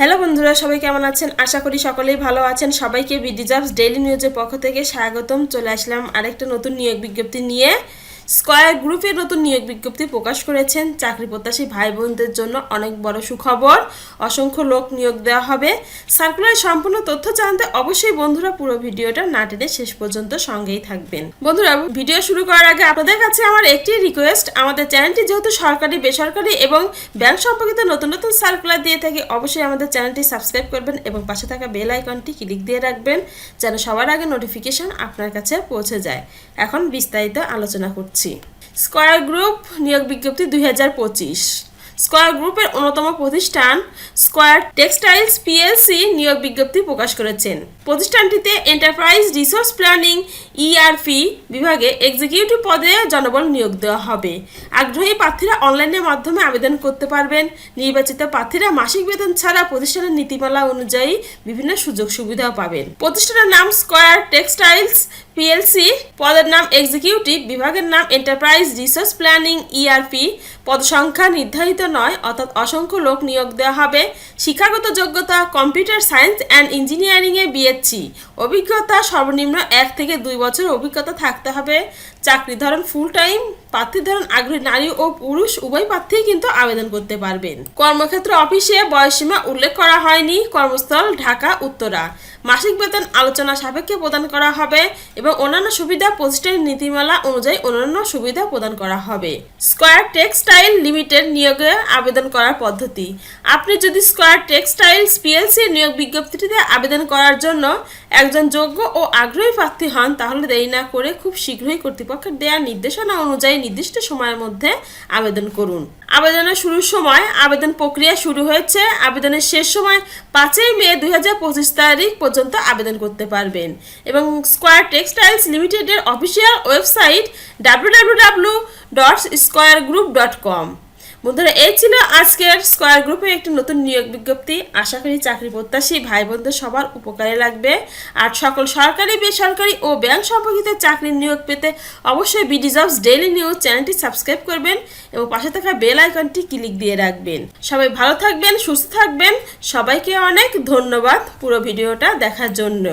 Hello বন্ধুরা, সবাই কেমন আছেন? আশা করি সকলেই ভালো আছেন। সবাইকে বিডি জবস ডেইলি নিউজের পক্ষ থেকে স্বাগতম। চলে আসলাম আরেকটা নতুন নিয়োগ বিজ্ঞপ্তি নিয়ে। স্কয়ার গ্রুপের নতুন নিয়োগ বিজ্ঞপ্তি প্রকাশ করেছেন। চাকরি প্রত্যাশী ভাই বোনদের জন্য অনেক বড় সুখবর। অসংখ্য লোক নিয়োগ দেওয়া হবে। সার্কুলার সম্পূর্ণ তথ্য জানতে অবশ্যই বন্ধুরা পুরো ভিডিওটা না টেনে শেষ পর্যন্ত সঙ্গেই থাকবেন। বন্ধুরা, ভিডিও শুরু করার আগে আপনাদের কাছে আমার একটি রিকোয়েস্ট আমাদের চ্যানেলটি যেহেতু সরকারি, বেসরকারি এবং ব্যাংক সম্পর্কিত নতুন নতুন সার্কুলার দিয়ে থাকি, অবশ্যই আমাদের চ্যানেলটি সাবস্ক্রাইব করবেন এবং পাশে থাকা বেল আইকনটি ক্লিক দিয়ে রাখবেন, যেন সবার আগে নোটিফিকেশন আপনার কাছে পৌঁছে যায়। এখন বিস্তারিত আলোচনা করছি। স্কয়ার গ্রুপ নিয়োগ বিজ্ঞপ্তি দুই হাজার পঁচিশ। স্কয়ার গ্রুপের অন্যতম প্রতিষ্ঠান স্কয়ার টেক্সটাইলস পিএলসি নিয়োগ বিজ্ঞপ্তি প্রকাশ করেছেন। প্রতিষ্ঠানটিতে এন্টারপ্রাইজ রিসোর্স প্ল্যানিং ইআরপি বিভাগে এক্সিকিউটিভ পদে জনবল নিয়োগ দেওয়া হবে। আগ্রহী প্রার্থীরা অনলাইনের মাধ্যমে আবেদন করতে পারবেন। নির্বাচিত প্রার্থীরা মাসিক বেতন ছাড়া প্রতিষ্ঠানের নীতিমালা অনুযায়ী বিভিন্ন সুযোগ সুবিধাও পাবেন। প্রতিষ্ঠানের নাম স্কয়ার টেক্সটাইলস পিএলসি পদের নাম এক্সিকিউটিভ বিভাগের নাম এন্টারপ্রাইজ রিসার্চ প্ল্যানিং ইআরপি পদসংখ্যা নির্ধারিত নয়, অর্থাৎ অসংখ্য লোক নিয়োগ দেওয়া হবে। শিক্ষাগত যোগ্যতা, কম্পিউটার সায়েন্স অ্যান্ড ইঞ্জিনিয়ারিংয়ে বিএসসি অভিজ্ঞতা সর্বনিম্ন এক থেকে দুই বছর অভিজ্ঞতা থাকতে হবে। চাকরি ধরন ফুল টাইম প্রার্থীর ধরন আগ্রহী নারী ও পুরুষ, উভয় প্রার্থী কিন্তু আবেদন করতে পারবেন। কর্মক্ষেত্র অফিসে বয়সীমা উল্লেখ করা হয়নি। কর্মস্থল ঢাকা, উত্তরা। মাসিক বেতন আলোচনা সাপেক্ষে প্রদান করা হবে এবং অন্যান্য সুবিধা প্রতিষ্ঠানের নীতিমালা অনুযায়ী অন্যান্য সুবিধা প্রদান করা হবে। স্কয়ার টেক্সটাইল লিমিটেড নিয়োগে আবেদন করার পদ্ধতি। আপনি যদি স্কয়ার টেক্সটাইলস পিএলসি নিয়োগ বিজ্ঞপ্তিটিতে আবেদন করার জন্য একজন যোগ্য ও আগ্রহী প্রার্থী হন, তাহলে দেরি না করে খুব শীঘ্রই কর্তৃপক্ষের দেওয়া নির্দেশনা অনুযায়ী নির্দিষ্ট সময়ের মধ্যে আবেদন করুন। আবেদনের শুরুর সময় আবেদন প্রক্রিয়া শুরু হয়েছে। আবেদনের শেষ সময় পাঁচই মে দুই হাজার পঁচিশ তারিখ পর্যন্ত আবেদন করতে পারবেন। এবং স্কোয়ার টেক্সটাইলস লিমিটেডের official website W W W dot square group dot com বন্ধুরা, এই ছিল আজকের স্কয়ার গ্রুপে একটি নতুন নিয়োগ বিজ্ঞপ্তি। আশা করি চাকরি প্রত্যাশী ভাই বোনদের সবার উপকারে লাগবে। আর সকল সরকারি, বেসরকারি ও ব্যাংক সম্পর্কিত চাকরির নিয়োগ পেতে অবশ্যই বিডি জবস ডেইলি নিউজ চ্যানেলটি সাবস্ক্রাইব করবেন এবং পাশে থাকা বেল আইকনটি ক্লিক দিয়ে রাখবেন। সবাই ভালো থাকবেন, সুস্থ থাকবেন। সবাইকে অনেক ধন্যবাদ পুরো ভিডিওটা দেখার জন্য।